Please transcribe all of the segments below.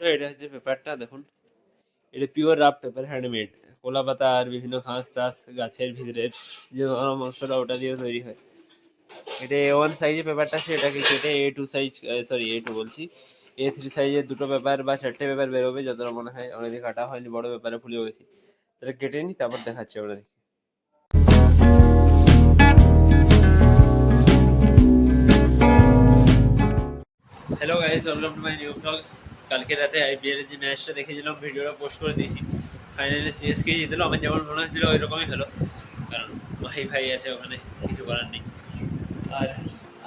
এটা হচ্ছে পেপারটা, দেখুন। এটা পিওর রাফ পেপার হ্যান্ডমেড কলা পাতা আর বিভিন্ন ঘাস টাস গাছের ভিতরের যে অংশটা ওটা দিয়ে তৈরি হয়। এটা এ ওয়ান সাইজের পেপারটা আছে, এটাকে কেটে A two size sorry A two বলছি। এ থ্রি সাইজের দুটো পেপার বা চারটে পেপার বেরোবে যতটা মনে হয়। অনেকদিন কাটা হয়নি, বড় পেপারে ফুলিয়ে গেছি। তাহলে কেটে নিই, তারপর দেখাচ্ছি আপনাদের hello guys welcome to my new blog কালকে রাতে আইপিএল যে ম্যাচটা দেখেছিলাম, ভিডিওটা পোস্ট করে দিয়েছি। ফাইনালি সিএসকে জিতলো আমার যেমন মনে হচ্ছিল ওই রকমই হলো। কারণ ভাই ভাই আছে ওখানে, কিছু করার নেই। আর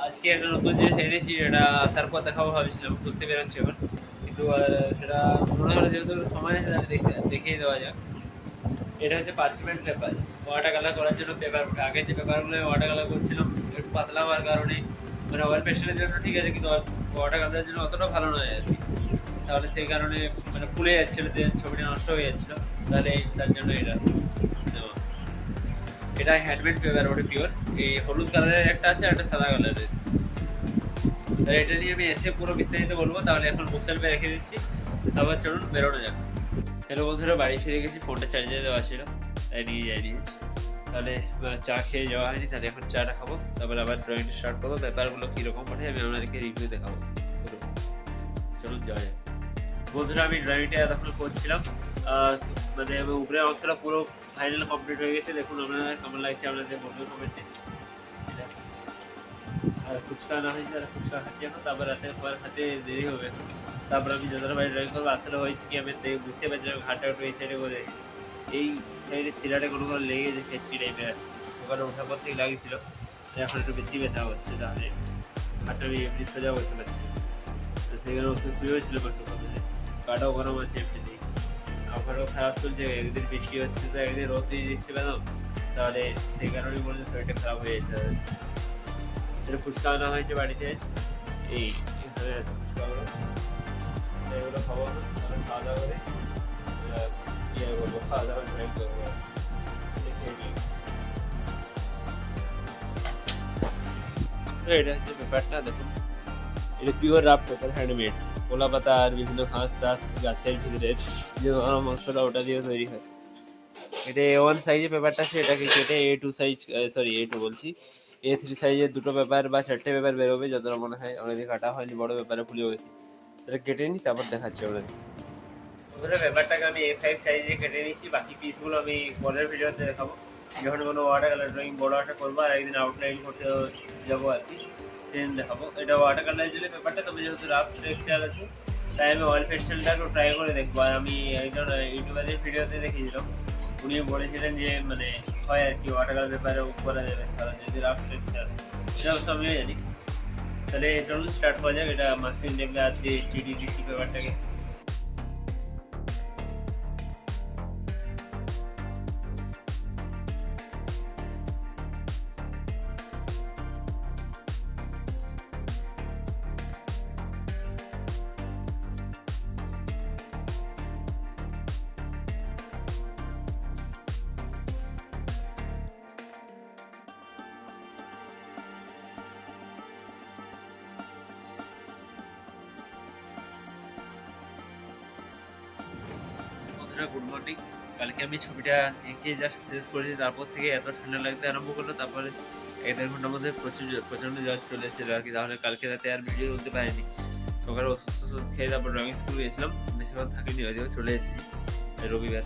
আজকে একটা নতুন জিনিস এনেছি, এটা আসার পর দেখাবো ভাবছিলাম, ঘুরতে বেরোচ্ছি এখন। কিন্তু আর সেটা মনে হলো যেহেতু সময় আছে দেখে দেখিয়ে দেওয়া যাক। এটা হচ্ছে পার্চমেন্ট পেপার ওয়াটার কালার করার জন্য পেপার আগে যে পেপারগুলো আমি ওয়াটার কালার করছিলাম, একটু পাতলা হওয়ার কারণে মানে অয়েল পেস্টেলের জন্য ঠিক আছে, কিন্তু ওয়াটার কালারের জন্য অতটা ভালো নয় আর কি। তাহলে সেই কারণে মানে ফুলে যাচ্ছিল যে ছবিটা নষ্ট হয়ে যাচ্ছিল। তাহলে তার জন্য এটা। এটা হ্যান্ডমেড পেপার ওটা পিওর এই হলুদ কালারের একটা আছে একটা সাদা কালারের তাহলে এটা নিয়ে আমি এসে পুরো বিস্তারিত বলব। তাহলে এখন বুক সেলফে রেখে দিচ্ছি। আবার চলুন বেরোনো যাক। হ্যালো বন্ধুরা, বাড়ি ফিরে গেছি। ফোনটা চার্জে দেওয়া ছিল, তাই নিয়ে যাই নিয়েছি তাহলে চা খেয়ে যাওয়া হয়নি, তাহলে এখন চাটা খাব। তারপরে আবার ড্রয়িংটা স্টার্ট করব। ব্যাপারগুলো কীরকম ওঠে আমি আপনাদেরকে রিভিউ দেখাবো। চলুন যাওয়া যাক। বন্ধুরা, আমি ড্রয়িংটা এতক্ষণ করছিলাম। মানে আমি উপরের অংশটা পুরো ফাইনাল কমপ্লিট হয়ে গেছে। দেখুন আপনারা কেমন লাগছে আপনাদের বন্ধু কমেন্টে আর ফুচকা না হয়েছে তাহলে ফুচকা খাচ্ছি এখন। তারপর রাতে খাবার খেতে দেরি হবে। তারপর আমি যতটা বাড়ি ড্রয়িং করব আসলে হয়েছে কি আমি বুঝতে পারছিলাম ঘাটটা একটু এই সাইডে করে এই সাইডে শিরাটা কোনো কোনো লেগে গেছে, খেঁচকি টাইপের ওখানে ওঠার পর থেকে লাগিয়েছিল এখন একটু বেশি ব্যথা হচ্ছে তাহলে হাতটা আমি এমনি সোজা করতে পারছি। তো সেখানে ওষুধ শুয়ে হয়েছিল কাটাও গরম আছে এমনিতেই। আবহাওয়াও খারাপ চলছে, একদিন বৃষ্টি হচ্ছে, তো একদিন রোদ দিচ্ছে কেন তাহলে সেই কারণেই মনে শরীরটা খারাপ হয়ে যাচ্ছে আর এটা ফুচকা আনা হয়েছে বাড়িতে। এই ফুচকাগুলো এগুলো খাব না খাওয়া দাওয়া করে ইয়ে করব, খাওয়া দাওয়া করব এটা হচ্ছে পেপারটা দেখুন। এটা পিওর রাফ পেপার হ্যান্ডমেড কলা পাতা আর বিভিন্ন ঘাস টাস গাছের ভিতরের যে অংশটা ওটা দিয়ে তৈরি হয়। এটা এ ওয়ান সাইজের পেপারটা আছে, এটাকে কেটে A two size sorry A two বলছি। এ থ্রি সাইজের দুটো পেপার বা চারটে পেপার বেরোবে যতটা মনে হয়। অনেকদিন কাটা হয়নি, বড় পেপারে ফুলিয়ে গেছে। তাহলে কেটে নিই তারপর দেখাচ্ছি ওদের পেপারটাকে আমি এ ফাইভ সাইজে কেটে নিয়েছি বাকি পিসগুলো আমি পরের ভিডিওতে দেখাবো। যখন কোনো ওয়াটার কালার ড্রয়িং বড় একটা করব, আর একদিন আউটলাইন করতে যাব আর কি। সেদিন দেখাবো। এটা ওয়াটার কালারের জন্য পেপারটা তবে যেহেতু রাফ টেক্সচার আছে, তাই আমি অয়েল পেস্টেলটা একটু ট্রাই করে দেখব। আর আমি একজন ইউটিউবারের ভিডিওতে দেখেছিলাম উনি বলেছিলেন যে মানে হয় আর কি ওয়াটার কালার পেপারে করা যাবে, কারণ যদি রাফ টেক্সচার এটা অবশ্য আমিও জানি। তাহলে চলুন স্টার্ট করা যাক। এটা মার্কসিং টেপলে আর দিয়ে জিডি দিচ্ছি পেপারটাকে বন্ধুরা গুড মর্নিং কালকে আমি ছবিটা এঁকে জাস্ট শেষ করেছি, তারপর থেকে এত ঠান্ডা লাগতে আরম্ভ করল, তারপরে এক দেড় ঘণ্টার মধ্যে প্রচুর প্রচণ্ড জ্বর চলে এসেছিল আর কি। তাহলে কালকে রাতে আর ভিডিও করতে পারিনি। সকালে অসুস্থ খেয়ে তারপর ড্রয়িং স্কুল গেছিলাম বেশিরভাগ থাকিনি হয়তো চলে এসেছি রবিবার।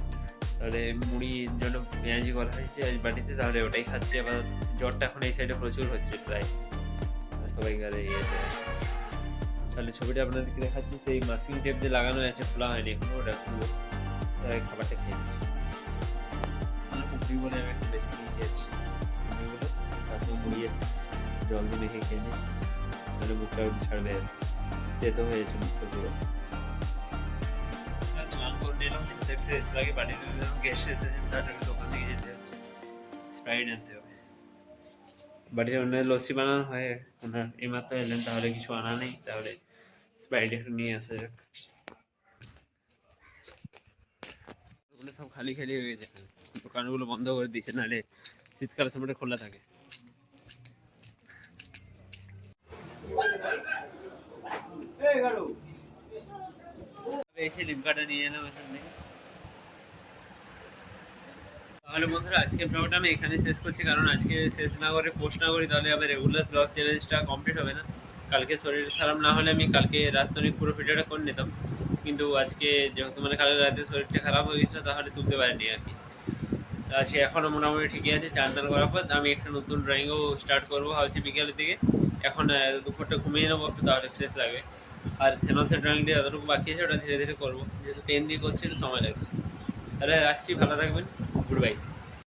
তাহলে মুড়ির জন্য পেঁয়াজি করা হয়েছে আজ বাড়িতে তাহলে ওটাই খাচ্ছে। আবার জ্বরটা এখন এই সাইডে প্রচুর হচ্ছে প্রায়। সবাইকার ইয়েতে তাহলে ছবিটা আপনাদেরকে দেখাচ্ছি, সেই মাস্কিং টেপ যে লাগানো আছে খোলা হয়নি এখনও, ওটা খুলবো। খাবারটা খেয়ে নিই মানে পুকুরি বলে আমি একটু বেশি নিয়ে খেয়েছি পুকুরিগুলো তাতে মুড়ি আছে জল দিয়ে মেখে খেয়ে নিয়েছি তাহলে বুকটা ছাড়বে। তেতো হয়েছে মুখটা করে দিলাম স্প্রাইট আনতে হবে। বাড়িতে অন্য লস্যি বানানো হয়, ওনার এইমাত্র এলেন, তাহলে কিছু আনা নেই, তাহলে স্প্রাইট একটু নিয়ে আসা যাক। ওগুলো সব খালি খালি হয়ে গেছে। দোকানগুলো বন্ধ করে দিয়েছে নাহলে শীতকালের সময়টা খোলা থাকে। এসে লিমকাটা নিয়ে এলাম এখান থেকে। তাহলে বন্ধুরা আজকের ব্লগটা আমি এখানে শেষ করছি কারণ আজকে শেষ না করে পোস্ট না করি তাহলে আমার রেগুলার ব্লগ চ্যালেঞ্জটা কমপ্লিট হবে না। কালকে শরীর খারাপ না হলে আমি কালকে রাত্রে পুরো ভিডিওটা করে নিতাম। কিন্তু আজকে যেহেতু মানে কালের রাতে শরীরটা খারাপ হয়ে গেছিল, তাহলে তুলতে পারিনি আর কি। আছে এখনও মোটামুটি ঠিকই আছে চান টান করার পর আমি একটা নতুন ড্রয়িংও স্টার্ট করব ভাবছি বিকেলের দিকে। এখন দুপুরটা ঘুমিয়ে নেব একটু, তাহলে ফ্রেশ লাগবে। আর থেনসের ড্রয়িংটা যতটুকু বাকি আছে, ওটা ধীরে ধীরে করব। যেহেতু পেন দিয়ে করছি, একটু সময় লাগছে। তাহলে রাখছি, ভালো থাকবেন। Good bye